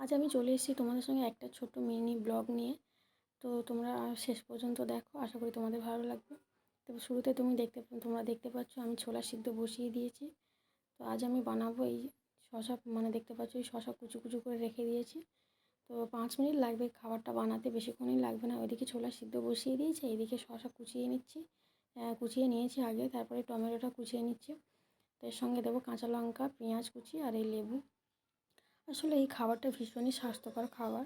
আজ আমি চলে এসেছি তোমাদের সঙ্গে একটা ছোট্ট মিনি ব্লগ নিয়ে। তো তোমরা শেষ পর্যন্ত দেখো, আশা করি তোমাদের ভালো লাগবে। তো শুরুতে তুমি দেখতে তোমরা দেখতে পাচ্ছ আমি ছোলা সিদ্ধ বসিয়ে দিয়েছি। তো আজ আমি বানাবো এই শশা মানে দেখতে পাচ্ছ এই শশা কুচু কুচু করে রেখে দিয়েছি। তো পাঁচ মিনিট লাগবে খাবারটা বানাতে, বেশিক্ষণই লাগবে না। ওইদিকে ছোলা সিদ্ধ বসিয়ে দিয়েছি, এইদিকে শশা কুচিয়ে নিচ্ছি। কুচিয়ে নিয়েছি আগে, তারপরে টমেটোটা কুচিয়ে নিচ্ছি। তো এর সঙ্গে দেবো কাঁচা লঙ্কা, পেঁয়াজ কুচি আর এই লেবু। আসলে এই খাবারটা ভীষণই স্বাস্থ্যকর খাবার।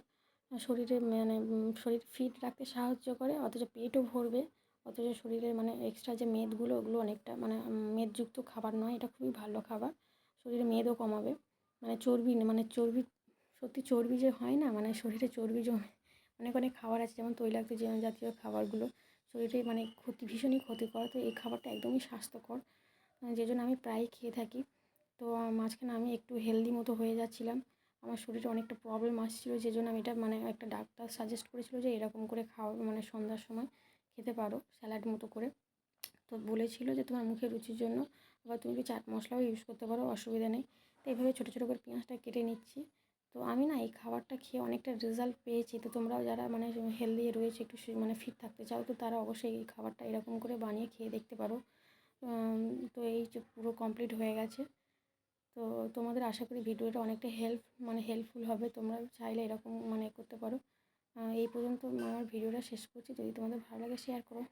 শরীরে মানে শরীর ফিট রাখতে সাহায্য করে, অথচ পেটও ভরবে, অথচ শরীরের মানে এক্সট্রা যে মেদগুলো, ওগুলো অনেকটা মানে মেদযুক্ত খাবার নয়, এটা খুবই ভালো খাবার। শরীরে মেদও কমাবে। মানে চর্বি মানে চর্বি, সত্যি চর্বি যে হয় না মানে শরীরে চর্বি জমে, অনেক অনেক খাবার আছে, যেমন তৈলাক্ত জাতীয় খাবারগুলো, শরীরে মানে ক্ষতি, ভীষণই ক্ষতিকর। তো এই খাবারটা একদমই স্বাস্থ্যকর। যে জন্য আমি প্রায়ই খেয়ে থাকি। তো মাঝখানে আমি একটু হেলদি মতো হয়ে যাচ্ছিলাম। আমার শরীরে অনেকটা প্রবলেম আসছিল যে জন্য আমি এটা মানে একটা ডাক্তার সাজেস্ট করেছিলো যে এরকম করে খাওয়া মানে সন্ধ্যার সময় খেতে পারো স্যালাড মতো করে। তো বলেছিলো যে তোমার মুখের রুচির জন্য আবার তুমি কি চাট মশলাও ইউজ করতে পারো, অসুবিধা নেই। তো এইভাবে ছোটো ছোটো করে পেঁয়াজটা কেটে নিচ্ছি। তো আমি না এই খাবারটা খেয়ে অনেকটা রেজাল্ট পেয়েছি। তো তোমরাও যারা মানে হেলদি রয়েছে, একটু মানে ফিট থাকতে চাও, তো তারা অবশ্যই এই খাবারটা এরকম করে বানিয়ে খেয়ে দেখতে পারো। তো এই যে পুরো কমপ্লিট হয়ে গেছে। তো তোমাদের আশা করি ভিডিওটা অনেকটা হেল্প মানে হেল্পফুল হবে। তোমরা চাইলে এরকম মানে করতে পারো। এই পর্যন্ত আমার ভিডিওটা শেষ করছি। যদি তোমাদের ভালো লাগে শেয়ার করো।